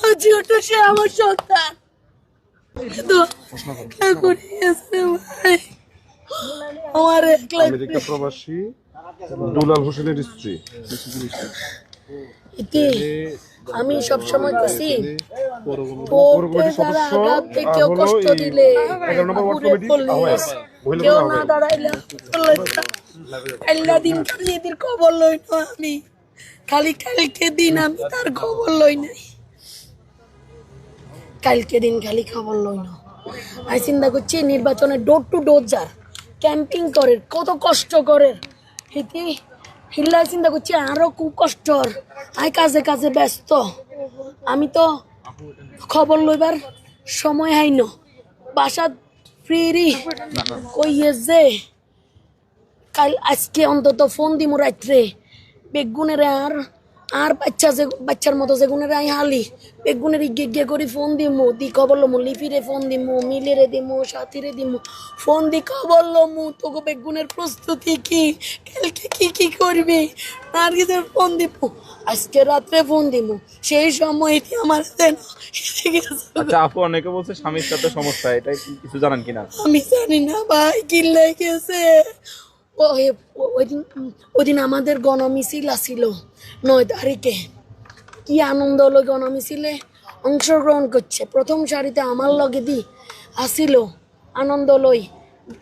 আমার ছোট সে আমার সন্তান। কিন্তু এখন গেছে ভাই আমার আমেরিকা প্রবাসী দুলাল হোসেনের স্ত্রী। এতে আমি কছি আঘাত থেকে কেউ কষ্ট দিলে কেউ না দাঁড়াইলে আল্লাহ দিন খালি এদের খবর লই না আমি। খালি কালকে দিন আমি তার খবর লই নাই। কালকে দিন খালি খবর লই না আমি চিন্তা করছি নির্বাচনে ডোর টু ডোর যার ক্যাম্পিং করে, কত কষ্ট করে। হিতি হিল্লা চিন্তা করছি, আরও খুব কষ্টর আই, কাজে কাজে ব্যস্ত। আমি তো খবর লইবার সময় হাইন বাসা ফ্রি। কইয়ে যে? কাল আজকে অন্তত ফোন দিমু রাত্রে। বেগুনের আর আর বাচ্চা যে বাচ্চার মতো যেগুনের আই হালি বেগুনের ইগে ইগে করে ফোন দিমু দি খবর লমু লিপিরে ফোন দিমু মিলেরে দিমু সাথীরে দিমু। ফোন দি খবর লমু তোকে বেগুনের প্রস্তুতি কি? কালকে কি কি করবি? আর নার্গিসের ফোন দিমু? আজকে রাত্রে ফোন দিমু। সেই সময় এটি আমার গেছে। আচ্ছা আপু অনেকে বলছে স্বামীর সাথে সমস্যা এটা কিছু জানান কিনা? আমি জানি না ভাই কি লেগেছে? ওই ওই দিন ওই আমাদের গণমিছিল আসিল নয় তারিখে। কি আনন্দ হলো গণমিছিলে? অংশগ্রহণ করছে। প্রথম সারিতে আমার লগে দি আসিল আনন্দ লই।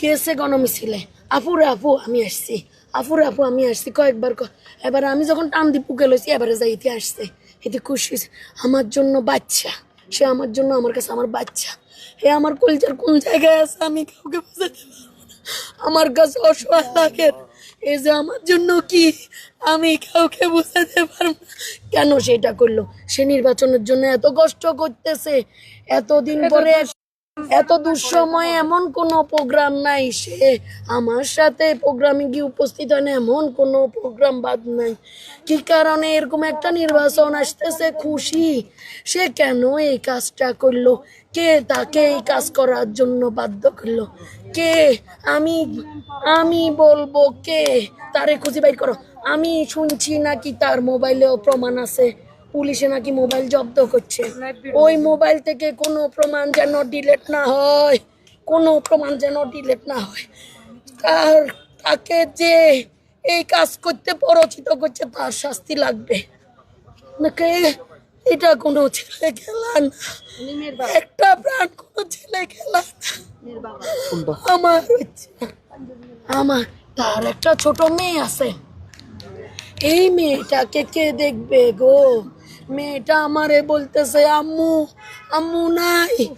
গেছে গণমিছিলে? আপুরে আপু, আমি আসছি। আপুরে আপু, আমি আসছি। কয়েকবার এবার আমি যখন টান দি পুকে লইছি, এবারে যাইতে আসছে। এতে খুশি। আমার জন্য বাচ্চা। সে আমার জন্য, আমার কাছে আমার বাচ্চা। হে, আমার কলচার কোন জায়গায় আছে? আমি কাউকে বোঝাতে পারব আমার কাছে অসহায় লাগে। এই যে আমার জন্য কি আমি কাউকে বোঝাতে পারব না? কেন সেটা করল? সে নির্বাচনের জন্য এত কষ্ট করতেছে। এতদিন পরে এত দুঃসময়ে এমন কোনো প্রোগ্রাম নাই। সে আমার সাথে প্রোগ্রামে গিয়ে উপস্থিত হয় না, এমন কোনো প্রোগ্রাম বাদ নাই। কি কারণে এরকম একটা নির্বাচন আসতেছে, খুশি? সে কেন এই কাজটা করল? কে তাকে এই কাজ করার জন্য বাধ্য করল? কে? আমি আমি বলব কে? তারে খুঁজে বাই করো। আমি শুনছি নাকি তার মোবাইলেও প্রমাণ আছে। পুলিশে নাকি মোবাইল জব্দ করছে। ওই মোবাইল থেকে কোনো প্রমাণ যেন ডিলেট না হয়। কোনো প্রমাণ যেন ডিলেট না হয়। তার তাকে যে এই কাজ করতে পরচিত করছে তার শাস্তি লাগবে। নাকি এটা কোনো ছেলে খেলা না? একটা প্রাণ কোনো ছেলে খেলা না। আমার হচ্ছে আমার তার একটা ছোট মেয়ে আছে। এই মেয়েটাকে কে দেখবে গো? মেয়েটা আমারে বলতেছে, আম্মু আম্মু নাই।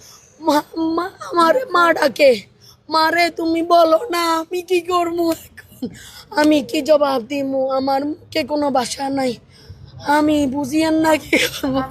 মা- আমারে মা ডাকে। মারে তুমি বলো না, আমি কি করব এখন? আমি কি জবাব দিমু? আমার মুখে কোনো বাসা নাই। আমি বুঝিয়েন না কি করব।